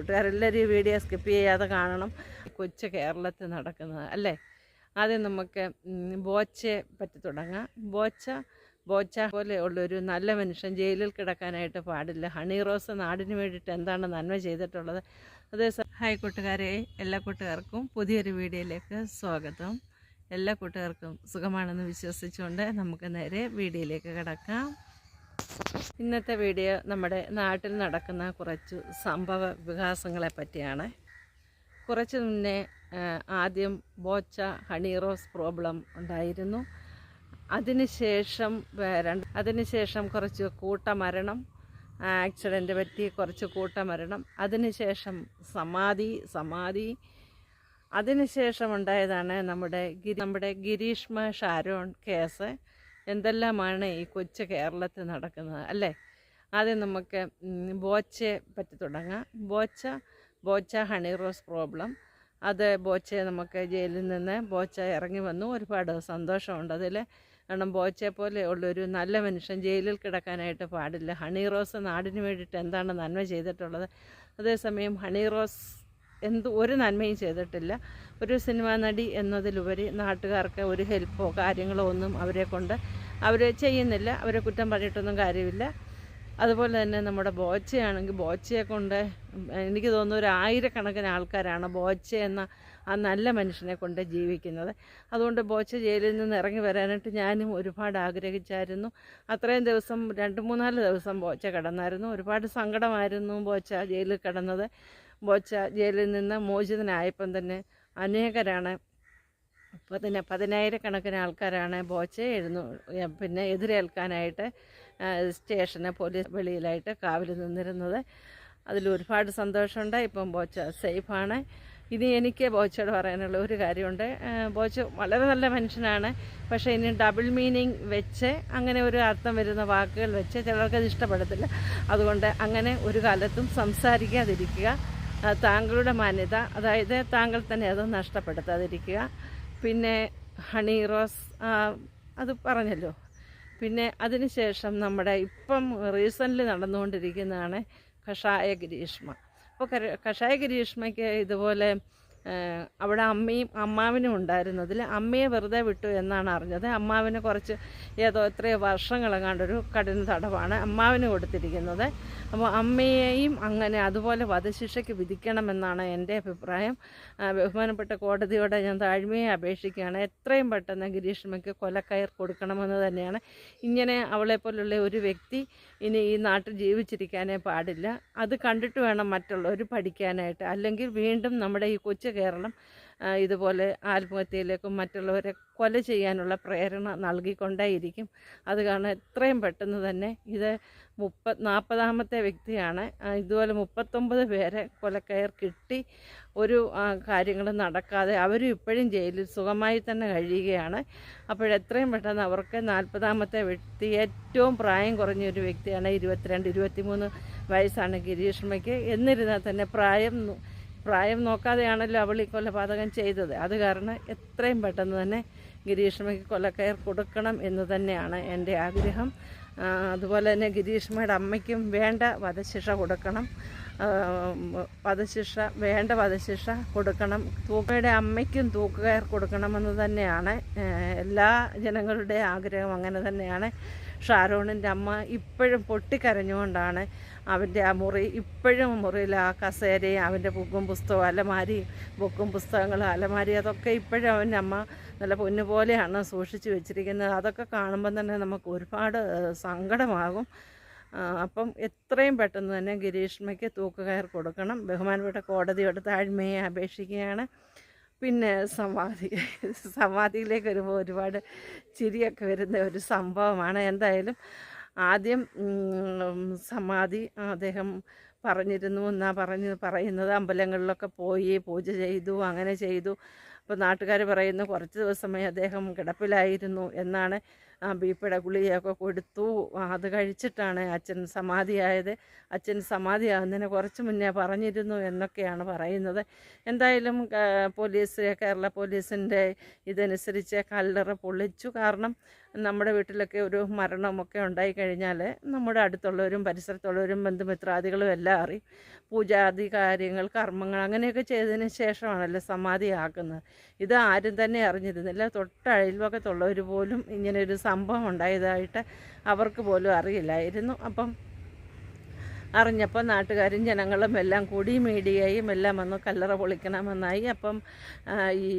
കൂട്ടുകാരെല്ലാവരും ഈ video skip ചെയ്യാതെ കാണണം. കൊച്ചു കേരളത്തിൽ നടക്കുന്നത് അല്ലേ? ആദ്യം നമുക്ക് ബോച്ചയെ പറ്റി തുടങ്ങാം. ബോച്ച ബോച്ച പോലെ ഉള്ളൊരു നല്ല മനുഷ്യൻ ജയിലിൽ കിടക്കാനായിട്ട് പാടില്ല. ഹണി റോസ് നാടിന് വേണ്ടിയിട്ട് എന്താണ് നന്മ ചെയ്തിട്ടുള്ളത്? അതേ ഹായ് കൂട്ടുകാരെ എല്ലാ കൂട്ടുകാർക്കും പുതിയൊരു വീഡിയോയിലേക്ക് സ്വാഗതം. എല്ലാ കൂട്ടുകാർക്കും സുഖമാണെന്ന് വിശ്വസിച്ചുകൊണ്ട് നമുക്ക് നേരെ വീഡിയോയിലേക്ക് കിടക്കാം. ഇന്നത്തെ വീഡിയോ നമ്മുടെ നാട്ടിൽ നടക്കുന്ന കുറച്ച് സംഭവ വികാസങ്ങളെ പറ്റിയാണ്. കുറച്ച് മുന്നേ ആദ്യം ബോച്ച ഹണി റോസ് പ്രോബ്ലം ഉണ്ടായിരുന്നു. അതിനുശേഷം രണ്ട് അതിനുശേഷം കുറച്ച് കൂട്ടമരണം ആക്സിഡന്റ് പറ്റി കുറച്ച് കൂട്ടമരണം അതിനുശേഷം സമാധി സമാധി. അതിനുശേഷം ഉണ്ടായതാണ് നമ്മുടെ ഗിരി നമ്മുടെ ഗിരീഷ്മ ഷാരോൺ കേസ്. എന്തെല്ലാമാണ് ഈ കൊച്ചു കേരളത്തിൽ നടക്കുന്നത് അല്ലേ? ആദ്യം നമുക്ക് ബോച്ചയെ പറ്റി തുടങ്ങാം. ബോച്ച ബോച്ച ഹണി റോസ് പ്രോബ്ലം അത് ബോച്ചയെ നമുക്ക് ജയിലിൽ നിന്ന് ബോച്ച ഇറങ്ങി വന്നു. ഒരുപാട് സന്തോഷമുണ്ട് അതിൽ. കാരണം ബോച്ചയെ പോലെ ഉള്ളൊരു നല്ല മനുഷ്യൻ ജയിലിൽ കിടക്കാനായിട്ട് പാടില്ല. ഹണി റോസ് നാടിന് വേണ്ടിയിട്ട് എന്താണ് നന്മ ചെയ്തിട്ടുള്ളത്? അതേസമയം ഹണി റോസ് എന്ത് ഒരു നന്മയും ചെയ്തിട്ടില്ല. ഒരു സിനിമാ നടി എന്നതിലുപരി നാട്ടുകാർക്ക് ഒരു ഹെൽപ്പോ കാര്യങ്ങളോ ഒന്നും അവരെ കൊണ്ട് അവർ ചെയ്യുന്നില്ല. അവരെ കുറ്റം പറഞ്ഞിട്ടൊന്നും കാര്യമില്ല. അതുപോലെ തന്നെ നമ്മുടെ ബോച്ചയാണെങ്കിൽ ബോച്ചയെ കൊണ്ട് എനിക്ക് തോന്നുന്നു ഒരു ആയിരക്കണക്കിന് ആൾക്കാരാണ് ബോച്ച എന്ന ആ നല്ല മനുഷ്യനെ കൊണ്ട് ജീവിക്കുന്നത്. അതുകൊണ്ട് ബോച്ച ജയിലിൽ നിന്ന് ഇറങ്ങി വരാനായിട്ട് ഞാനും ഒരുപാട് ആഗ്രഹിച്ചായിരുന്നു. അത്രയും ദിവസം രണ്ട് മൂന്നാൽ ദിവസം ബോച്ച കിടന്നായിരുന്നു. ഒരുപാട് സങ്കടമായിരുന്നു ബോച്ച ജയിലിൽ കിടന്നത്. ബോച്ച ജയിലിൽ നിന്ന് മോചിതനായപ്പം തന്നെ അനേകരാണ് പതിന പതിനായിരക്കണക്കിന് ആൾക്കാരാണ് ബോച്ചെ എഴുന്നു പിന്നെ എതിരേൽക്കാനായിട്ട് സ്റ്റേഷന് പോലീസ് വെളിയിലായിട്ട് കാവൽ നിന്നിരുന്നത്. അതിൽ ഒരുപാട് സന്തോഷമുണ്ട്. ഇപ്പം ബോച്ച സേഫാണ്. ഇനി എനിക്ക് ബോച്ചയോട് പറയാനുള്ള ഒരു കാര്യമുണ്ട്. ബോച്ച വളരെ നല്ല മനുഷ്യനാണ്. പക്ഷേ ഇനി ഡബിൾ മീനിങ് വെച്ച് അങ്ങനെ ഒരു അർത്ഥം വരുന്ന വാക്കുകൾ വെച്ച് ചിലർക്കത് ഇഷ്ടപ്പെടത്തില്ല. അതുകൊണ്ട് അങ്ങനെ ഒരു കാലത്തും സംസാരിക്കാതിരിക്കുക. താങ്കളുടെ മാന്യത അതായത് താങ്കൾ തന്നെ അത് നഷ്ടപ്പെടുത്താതിരിക്കുക. പിന്നെ ഹണി റോസ് അത് പറഞ്ഞല്ലോ. പിന്നെ അതിനുശേഷം നമ്മുടെ ഇപ്പം റീസെന്റ്ലി നടന്നുകൊണ്ടിരിക്കുന്നതാണ് കഷായ ഗിരീഷ്മ. അപ്പോൾ കഷായ ഗിരീഷ്മയ്ക്ക് ഇതുപോലെ അവിടെ അമ്മയും അമ്മാവനും ഉണ്ടായിരുന്നതിൽ അമ്മയെ വെറുതെ വിട്ടു എന്നാണ് അറിഞ്ഞത്. അമ്മാവിന് കുറച്ച് ഏതോ എത്രയോ വർഷങ്ങളെങ്ങാണ്ടൊരു കഠിന തടവാണ് അമ്മാവിന് കൊടുത്തിരിക്കുന്നത്. അപ്പോൾ അമ്മയെയും അങ്ങനെ അതുപോലെ വധശിക്ഷയ്ക്ക് വിധിക്കണമെന്നാണ് എന്റെ അഭിപ്രായം. ബഹുമാനപ്പെട്ട കോടതിയോടെ ഞാൻ താഴ്മയെ അപേക്ഷിക്കുകയാണ്. എത്രയും പെട്ടെന്ന് ഗിരീഷ്മയ്ക്ക് കൊലക്കയർ കൊടുക്കണമെന്ന് തന്നെയാണ്. ഇങ്ങനെ അവളെപ്പോലുള്ള ഒരു വ്യക്തി ഇനി ഈ നാട്ടിൽ ജീവിച്ചിരിക്കാനേ പാടില്ല. അത് കണ്ടിട്ട് വേണം മറ്റുള്ളവർ പഠിക്കാനായിട്ട്. അല്ലെങ്കിൽ വീണ്ടും നമ്മുടെ ഈ കൊച്ചു കേരളം ഇതുപോലെ ആത്മഹത്യയിലേക്കും മറ്റുള്ളവരെ കൊല ചെയ്യാനുള്ള പ്രേരണ നൽകിക്കൊണ്ടേയിരിക്കും. അത് കാരണം എത്രയും പെട്ടെന്ന് തന്നെ ഇത് മുപ്പത് നാൽപ്പതാമത്തെ വ്യക്തിയാണ്. ഇതുപോലെ മുപ്പത്തൊമ്പത് പേരെ കൊലക്കയർ കിട്ടി. ഒരു കാര്യങ്ങൾ നടക്കാതെ അവരും ഇപ്പോഴും ജയിലിൽ സുഖമായി തന്നെ കഴിയുകയാണ്. അപ്പോഴെത്രയും പെട്ടെന്ന് അവർക്ക് നാൽപ്പതാമത്തെ വ്യക്തി ഏറ്റവും പ്രായം കുറഞ്ഞ ഒരു വ്യക്തിയാണ് ഇരുപത്തിരണ്ട് ഇരുപത്തിമൂന്ന് വയസ്സാണ് ഗിരീഷ്മയ്ക്ക് എന്നിരുന്നാൽ തന്നെ പ്രായം പ്രായം നോക്കാതെയാണല്ലോ അവൾ ഈ കൊലപാതകം ചെയ്തത്. അത് കാരണം എത്രയും പെട്ടെന്ന് തന്നെ ഗിരീഷ്മയ്ക്ക് കൊലക്കയർ കൊടുക്കണം എന്ന് തന്നെയാണ് എന്റെ ആഗ്രഹം. അതുപോലെ തന്നെ ഗിരീഷ്മയുടെ അമ്മയ്ക്കും വേണ്ട വധശിക്ഷ കൊടുക്കണം. വധശിക്ഷ വേണ്ട വധശിക്ഷ കൊടുക്കണം. തൂക്കയുടെ അമ്മയ്ക്കും തൂക്കുകയർ കൊടുക്കണമെന്ന് തന്നെയാണ് എല്ലാ ജനങ്ങളുടെയും ആഗ്രഹം അങ്ങനെ തന്നെയാണ്. ഷാരോണിന്റെ അമ്മ ഇപ്പോഴും പൊട്ടിക്കരഞ്ഞുകൊണ്ടാണ് അവന്റെ ആ മുറി ഇപ്പോഴും മുറിയിൽ ആ കസേരയും അവന്റെ ബുക്കും പുസ്തകവും അലമാരി ബുക്കും പുസ്തകങ്ങളും അലമാരി അതൊക്കെ ഇപ്പോഴും അവന്റെ അമ്മ നല്ല പൊന്നുപോലെയാണ് സൂക്ഷിച്ച് വെച്ചിരിക്കുന്നത്. അതൊക്കെ കാണുമ്പം തന്നെ നമുക്ക് ഒരുപാട് സങ്കടമാകും. അപ്പം എത്രയും പെട്ടെന്ന് തന്നെ ഗിരീഷ്മയ്ക്ക് തൂക്കുകയർ കൊടുക്കണം. ബഹുമാനപ്പെട്ട കോടതിയുടെ താഴ്മയെ അപേക്ഷിക്കുകയാണ്. പിന്നെ സമാധി സമാധിയിലേക്ക് വരുമ്പോൾ ഒരുപാട് ചിരിയൊക്കെ വരുന്ന ഒരു സംഭവമാണ്. എന്തായാലും ആദ്യം സമാധി അദ്ദേഹം പറഞ്ഞിരുന്നു. എന്നാ പറഞ്ഞ് പറയുന്നത്? അമ്പലങ്ങളിലൊക്കെ പോയി പൂജ ചെയ്തു അങ്ങനെ ചെയ്തു. അപ്പോൾ നാട്ടുകാർ പറയുന്നു കുറച്ച് ദിവസമായി അദ്ദേഹം കിടപ്പിലായിരുന്നു എന്നാണ് ബി പിയുടെ ഗുളികയൊക്കെ കൊടുത്തു. അത് കഴിച്ചിട്ടാണ് അച്ഛൻ സമാധിയായത്. അച്ഛൻ സമാധിയാകുന്നതിന് കുറച്ച് മുന്നേ പറഞ്ഞിരുന്നു എന്നൊക്കെയാണ് പറയുന്നത്. എന്തായാലും പോലീസ് കേരള പോലീസിന്റെ ഇതനുസരിച്ച് കല്ലറ പൊളിച്ചു കാരണം നമ്മുടെ വീട്ടിലൊക്കെ ഒരു മരണമൊക്കെ ഉണ്ടായി കഴിഞ്ഞാൽ നമ്മുടെ അടുത്തുള്ളവരും പരിസരത്തുള്ളവരും ബന്ധുമിത്രാദികളും എല്ലാം അറിയും. പൂജാതി കാര്യങ്ങൾ കർമ്മങ്ങൾ അങ്ങനെയൊക്കെ ചെയ്തതിന് ശേഷമാണല്ലോ സമാധിയാക്കുന്നത് ഇത് ആരും തന്നെ അറിഞ്ഞിരുന്നില്ല. തൊട്ട അയൽവക്കത്തുള്ളവർ പോലും ഇങ്ങനെ ഒരു സംഭവം ഉണ്ടായതായിട്ട് അവർക്ക് പോലും അറിയില്ലായിരുന്നു. അപ്പം അറിഞ്ഞപ്പോൾ നാട്ടുകാരും ജനങ്ങളും എല്ലാം കൂടി മീഡിയയും എല്ലാം വന്ന് കല്ലറ പൊളിക്കണമെന്നായി. അപ്പം ഈ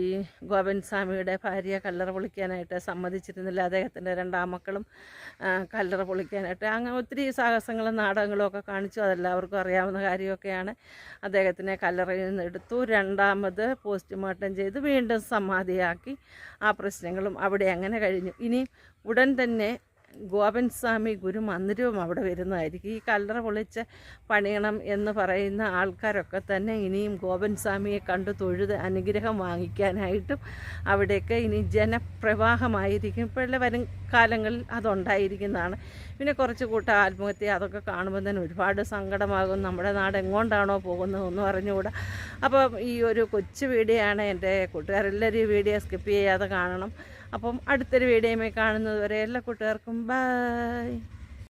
ഗോവിന്ദ് സ്വാമിയുടെ ഭാര്യ കല്ലറ പൊളിക്കാനായിട്ട് സമ്മതിച്ചിരുന്നില്ല. അദ്ദേഹത്തിന്റെ രണ്ടാമക്കളും കല്ലറ പൊളിക്കാനായിട്ട്. അങ്ങനെ ഒത്തിരി സാഹസങ്ങളും നാടകങ്ങളും ഒക്കെ കാണിച്ചു. അതെല്ലാവർക്കും അറിയാവുന്ന കാര്യമൊക്കെയാണ്. അദ്ദേഹത്തിനെ കല്ലറയിൽ നിന്ന് എടുത്തു. രണ്ടാമത് പോസ്റ്റ്മോർട്ടം ചെയ്ത് വീണ്ടും സമാധിയാക്കി. ആ പ്രശ്നങ്ങളും അവിടെ അങ്ങനെ കഴിഞ്ഞു. ഇനി ഉടൻ തന്നെ ഗോപൻ സ്വാമി ഗുരു മന്ദിരവും അവിടെ വരുന്നതായിരിക്കും. ഈ കല്ലറ പൊളിച്ച് പണിയണം എന്ന് പറയുന്ന ആൾക്കാരൊക്കെ തന്നെ ഇനിയും ഗോപൻ സ്വാമിയെ കണ്ട് തൊഴുത് അനുഗ്രഹം വാങ്ങിക്കാനായിട്ടും അവിടെയൊക്കെ ഇനി ജനപ്രവാഹമായിരിക്കും. ഇപ്പോഴുള്ള വരും കാലങ്ങളിൽ അതുണ്ടായിരിക്കുന്നതാണ്. പിന്നെ കുറച്ച് കൂട്ടം ആത്മഹത്യ അതൊക്കെ കാണുമ്പോൾ തന്നെ ഒരുപാട് സങ്കടമാകും. നമ്മുടെ നാട് എങ്ങോട്ടാണോ പോകുന്നതെന്ന് അറിഞ്ഞുകൂടാ. അപ്പം ഈ ഒരു കൊച്ചു വീഡിയോ ആണ് എന്റെ കൂട്ടുകാരെല്ലാവരും ഈ വീഡിയോ സ്കിപ്പ് ചെയ്യാതെ കാണണം. അപ്പം അടുത്തൊരു വീഡിയോയുമായി കാണുന്നത് വരെ എല്ലാ കൂട്ടുകാർക്കും ബൈ